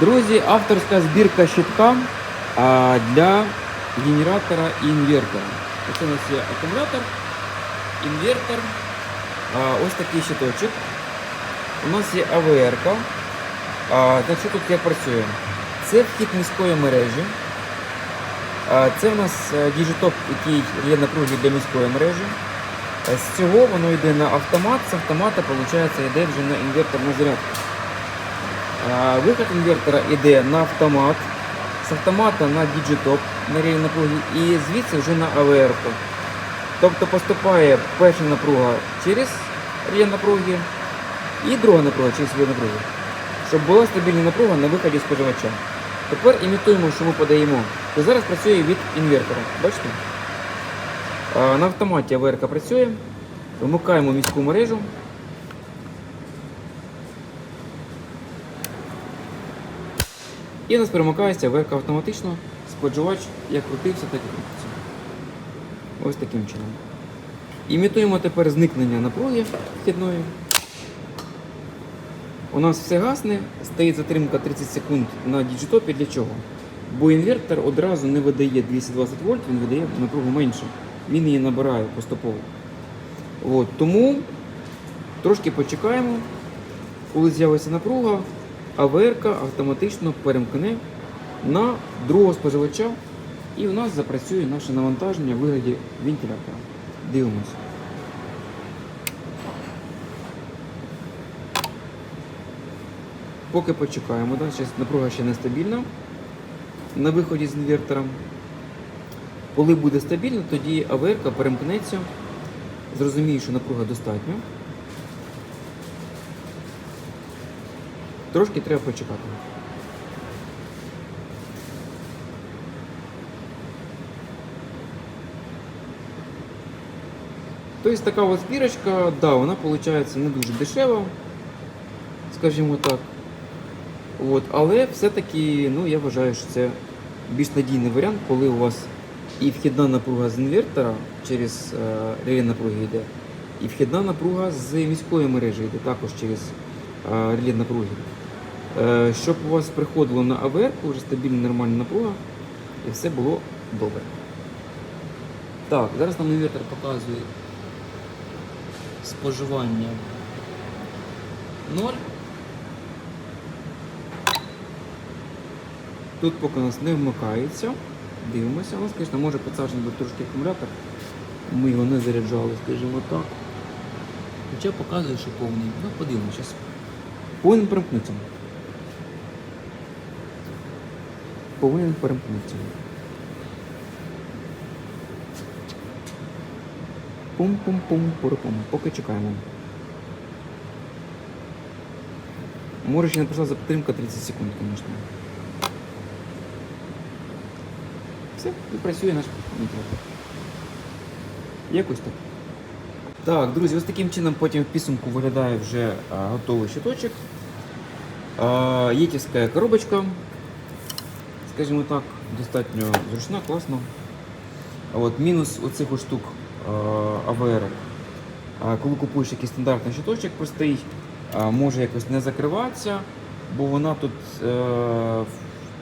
Друзі, авторська збірка щитка для генератора і інвертора. Оце у нас є акумулятор, інвертор, ось такий щиточок. У нас є АВР. А, так що тут як працює? Це вхід міської мережі. Це в нас е, діжиток, який є напруги для міської мережі. З цього воно йде на автомат, з автомата виходить, йде вже на інверторну зарядку. Виход інвертора йде на автомат, з автомата на діджитоп на рівні напруги і звідси вже на АВР. Тобто поступає перша напруга через рівень напруги і друга напруга через рівень напруги. Щоб була стабільна напруга на виході споживача. Тепер імітуємо, що ми подаємо. То зараз працює від інвертора. Бачите? На автоматі АВР працює. Вмикаємо міську мережу. І у нас перемикається АВР автоматично. Споживач як крутився, так і крутиться. Ось таким чином. Імітуємо тепер зникнення напруги вхідної. У нас все гасне, стоїть затримка 30 секунд на діджитопі. Для чого? Бо інвертор одразу не видає 220 вольт, він видає напругу менше. Він її набирає поступово. От, тому трошки почекаємо, коли з'явиться напруга, АВР автоматично перемкне на другого споживача і у нас запрацює наше навантаження в вигляді вентилятора. Дивимося. Поки почекаємо, да? Зараз напруга ще нестабільна на виході з інвертора. Коли буде стабільно, тоді АВР перемкнеться, зрозуміє, що напруга достатньо. Трошки треба почекати. Тобто така от збірочка, да, вона виходить не дуже дешева, скажімо так. От, але все-таки ну, я вважаю, що це більш надійний варіант, коли у вас і вхідна напруга з інвертора через е, реле напруги йде, і вхідна напруга з міської мережі йде також через е, реле напруги. Е, щоб у вас приходило на АВР вже стабільна нормальна напруга і все було добре. Так, зараз нам інвертор показує споживання 0. Тут поки нас не вмикається. Дивимося. У нас, звісно, може підсаджений був трошки акумулятор. Ми його не заряджали, скажімо так. Хоча показує, що повний. Ну, подивимося. Повинен перемкнутися. Повинен перемкнутися. Пум-пум-пум, пурпум. Поки чекаємо. Може ще не пройшла затримка 30 секунд, звісно. Все, і працює наш вентилятор. Якось так. Так, друзі, ось таким чином потім в підсумку виглядає вже готовий щиточок. Єтівська коробочка, скажімо так, достатньо зручна, класна. А От, мінус оцих штук АВР. Коли купуєш якийсь стандартний щиточок простий, може якось не закриватися, бо вона тут е,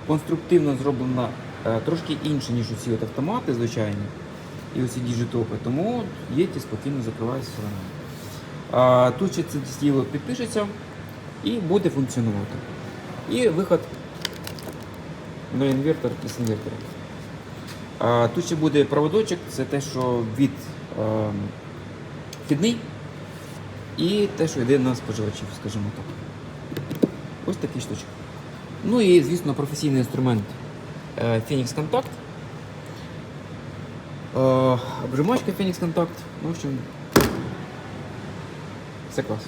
конструктивно зроблена е, трошки інше, ніж усі от автомати звичайні. І оці діджитопи, тому єті спокійно закриваються. Тут ще це діло підпишеться і буде функціонувати. І виход на інвертор із інвертора. А, тут ще буде проводочок, це те, що від е, вхідний і те, що йде на споживачів, скажімо так. Ось такий штучок. Ну і, звісно, професійний інструмент е, Phoenix Contact. Е, Обжимачка Phoenix Contact. Ну, в общем, все клас.